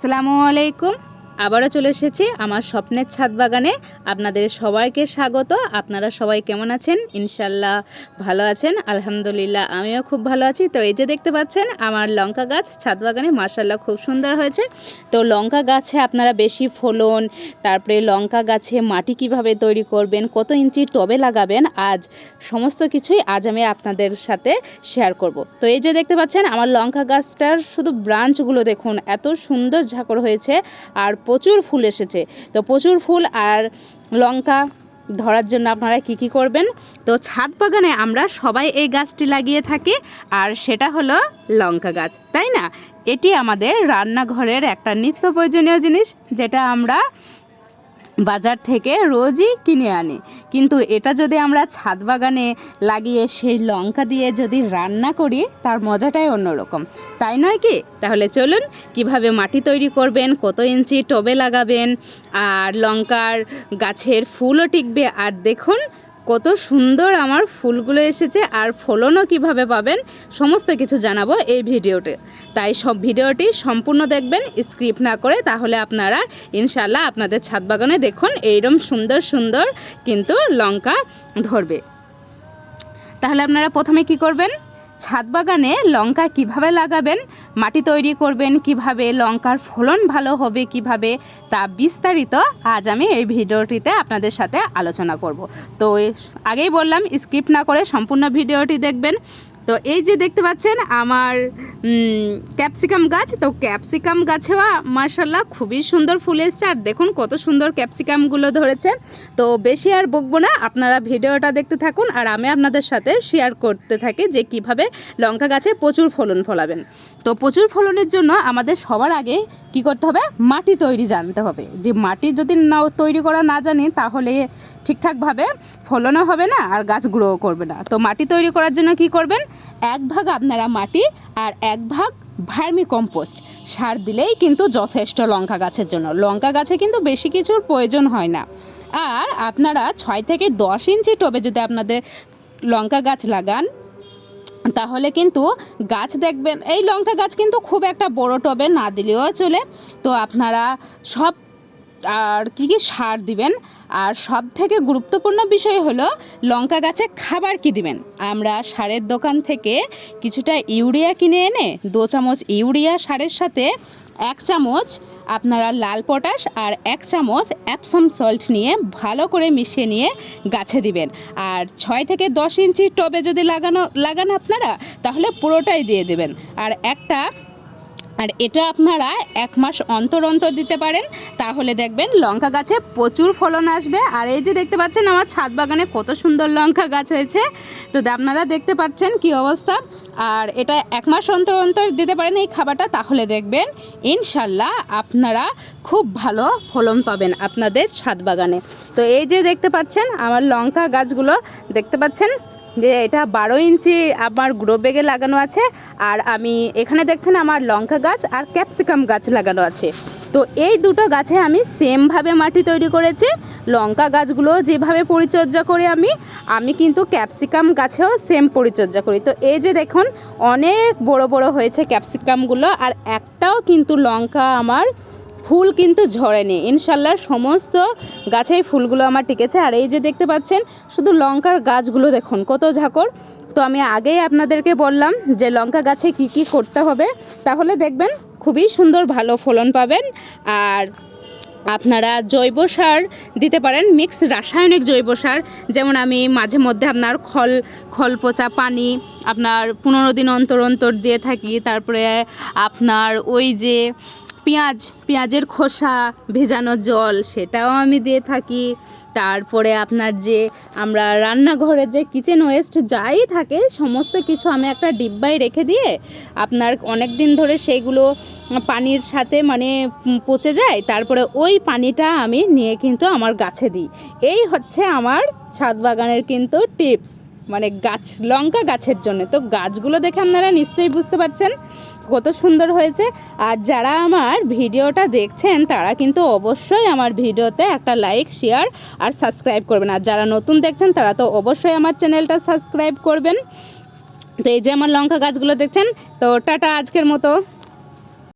അസ്സാമലൈക്കും আবারও চলে এসেছি আমার স্বপ্নের ছাদ বাগানে। আপনাদের সবাইকে স্বাগত। আপনারা সবাই কেমন আছেন? ইনশাল্লাহ ভালো আছেন। আলহামদুলিল্লাহ, আমিও খুব ভালো আছি। তো এই যে দেখতে পাচ্ছেন, আমার লঙ্কা গাছ ছাদ বাগানে মার্শাল্লাহ খুব সুন্দর হয়েছে। তো লঙ্কা গাছে আপনারা বেশি ফলন, তারপরে লঙ্কা গাছে মাটি কীভাবে তৈরি করবেন, কত ইঞ্চি টবে লাগাবেন, আজ সমস্ত কিছুই আজ আমি আপনাদের সাথে শেয়ার করব। তো এই যে দেখতে পাচ্ছেন, আমার লঙ্কা গাছটার শুধু ব্রাঞ্চগুলো দেখুন, এত সুন্দর ঝাকর হয়েছে। আর প্রচুর ফুল এসেছে। তো প্রচুর ফুল আর লঙ্কা ধরার জন্য আপনারা কি কি করবেন? তো ছাদ বাগানে আমরা সবাই এই গাছটি লাগিয়ে থাকি আর সেটা হলো লঙ্কা গাছ, তাই না? এটি আমাদের রান্নাঘরের একটা নিত্য প্রয়োজনীয় জিনিস যেটা আমরা বাজার থেকে রোজই কিনে আনি। কিন্তু এটা যদি আমরা ছাদ বাগানে লাগিয়ে সেই লঙ্কা দিয়ে যদি রান্না করি, তার মজাটাই অন্যরকম। তাই নয় কি? তাহলে চলুন কীভাবে মাটি তৈরি করবেন, কত ইঞ্চি টবে লাগাবেন, আর লঙ্কার গাছের ফুলও টিকবে, আর দেখুন কত সুন্দর আমার ফুলগুলো এসেছে আর ফলনও কীভাবে পাবেন সমস্ত কিছু জানাব এই ভিডিওতে। তাই সব ভিডিওটি সম্পূর্ণ দেখবেন স্ক্রিপ না করে তাহলে আপনারা ইনশাল্লাহ আপনাদের ছাদ বাগানে দেখুন এইরকম সুন্দর সুন্দর কিন্তু লঙ্কা ধরবে। তাহলে আপনারা প্রথমে কি করবেন? ছাদ বাগানে লঙ্কা কীভাবে লাগাবেন, মাটি তৈরি করবেন কীভাবে, লঙ্কার ফলন ভালো হবে কীভাবে, তা বিস্তারিত আজ আমি এই ভিডিওটিতে আপনাদের সাথে আলোচনা করব। তো আগেই বললাম স্ক্রিপ্ট না করে সম্পূর্ণ ভিডিওটি দেখবেন। তো এই যে দেখতে পাচ্ছেন, আমার ক্যাপসিকাম গাছ। তো ক্যাপসিকাম গাছেও মার্শাল্লাহ খুবই সুন্দর ফুল এসছে। আর দেখুন কত সুন্দর ক্যাপসিকামগুলো ধরেছে। তো বেশি আর বকবো না, আপনারা ভিডিওটা দেখতে থাকুন। আর আমি আপনাদের সাথে শেয়ার করতে থাকি যে কীভাবে লঙ্কা গাছে প্রচুর ফলন ফলাবেন। তো প্রচুর ফলনের জন্য আমাদের সবার আগে কি করতে হবে? মাটি তৈরি জানতে হবে। যে মাটি যদি না তৈরি করা না জানি, তাহলে ঠিকঠাকভাবে ফলনও হবে না আর গাছ গ্রোও করবে না। তো মাটি তৈরি করার জন্য কি করবেন? এক ভাগ আপনারা মাটি আর এক ভাগ ভার্মি কম্পোস্ট সার দিলেই কিন্তু যথেষ্ট লঙ্কা গাছের জন্য। লঙ্কা গাছে কিন্তু বেশি কিছুর প্রয়োজন হয় না। আর আপনারা ছয় থেকে দশ ইঞ্চি টবে যদি আপনাদের লঙ্কা গাছ লাগান, তাহলে কিন্তু গাছ দেখবেন, এই লঙ্কা গাছ কিন্তু খুব একটা বড় টবে না দিলেও চলে। তো আপনারা সব আর কি কি সার দিবেন? আর সব থেকে গুরুত্বপূর্ণ বিষয় হলো, লঙ্কা গাছে খাবার কি দিবেন? আমরা সারের দোকান থেকে কিছুটা ইউরিয়া কিনে এনে দু চামচ ইউরিয়া সারের সাথে এক চামচ আপনারা লাল পটাশ আর এক চামচ অ্যাপসাম সল্ট নিয়ে ভালো করে মিশিয়ে নিয়ে গাছে দিবেন। আর ছয় থেকে দশ ইঞ্চি টবে যদি লাগানো, লাগান আপনারা, তাহলে পুরোটাই দিয়ে দেবেন। আর একটা আর এটা আপনারা এক মাস অন্তর অন্তর দিতে পারেন। তাহলে দেখবেন লঙ্কা গাছে প্রচুর ফলন আসবে। আর এই যে দেখতে পাচ্ছেন আমার ছাদ বাগানে কত সুন্দর লঙ্কা গাছ হয়েছে। তো আপনারা দেখতে পাচ্ছেন কি অবস্থা। আর এটা এক মাস অন্তর অন্তর দিতে পারেন এই খাবারটা। তাহলে দেখবেন ইনশাল্লাহ আপনারা খুব ভালো ফলন পাবেন আপনাদের ছাদ বাগানে। তো এই যে দেখতে পাচ্ছেন আমার লঙ্কা গাছগুলো, দেখতে পাচ্ছেন? যে এটা বারো ইঞ্চি আমার গ্রো বেগে লাগানো আছে, আর আমি এখানে দেখছেন আমার লঙ্কা গাছ আর ক্যাপসিকাম গাছ লাগানো আছে। তো এই দুটো গাছে আমি সেমভাবে মাটি তৈরি করেছি, লঙ্কা গাছগুলো যেভাবে পরিচর্যা করি আমি আমি কিন্তু ক্যাপসিকাম গাছেও সেম পরিচর্যা করি। তো এই যে দেখুন, অনেক বড় বড় হয়েছে ক্যাপসিকামগুলো, আর একটাও কিন্তু লঙ্কা আমার ফুল কিন্তু ঝরেনি। ইনশাল্লাহ সমস্ত গাছেই ফুলগুলো আমার টিকেছে। আর এই যে দেখতে পাচ্ছেন, শুধু লঙ্কার গাছগুলো দেখুন, কত ঝাকর। তো আমি আগেই আপনাদেরকে বললাম যে লঙ্কা গাছে কি কি করতে হবে। তাহলে দেখবেন খুবই সুন্দর ভালো ফলন পাবেন। আর আপনারা জৈব সার দিতে পারেন মিক্স রাসায়নিক জৈব সার। যেমন আমি মাঝে মধ্যে আপনার খল খল পচা পানি আপনার পনেরো দিন অন্তর অন্তর দিয়ে থাকি। তারপরে আপনার ওই যে পেঁয়াজ, পেঁয়াজের খোসা, ভেজানো জল সেটাও আমি দিয়ে থাকি। তারপরে আপনার যে আমরা রান্নাঘরে যে কিচেন ওয়েস্ট যাই থাকে, সমস্ত কিছু আমি একটা ডিব্বায় রেখে দিয়ে আপনার অনেক দিন ধরে সেইগুলো পানির সাথে মানে পচে যায়, তারপরে ওই পানিটা আমি নিয়ে কিন্তু আমার গাছে দিই। এই হচ্ছে আমার ছাদ বাগানের কিন্তু টিপস মানে গাছ, লঙ্কা গাছের জন্য। তো গাছগুলো দেখে আপনারা নিশ্চয়ই বুঝতে পারছেন কত সুন্দর হয়েছে। আর যারা আমার ভিডিওটা দেখছেন, তারা কিন্তু অবশ্যই আমার ভিডিওতে একটা লাইক শেয়ার আর সাবস্ক্রাইব করবেন। আর যারা নতুন দেখছেন, তারা তো অবশ্যই আমার চ্যানেলটা সাবস্ক্রাইব করবেন। তো এই যে আমার লঙ্কা গাছগুলো দেখছেন, তো টাটা আজকের মতো।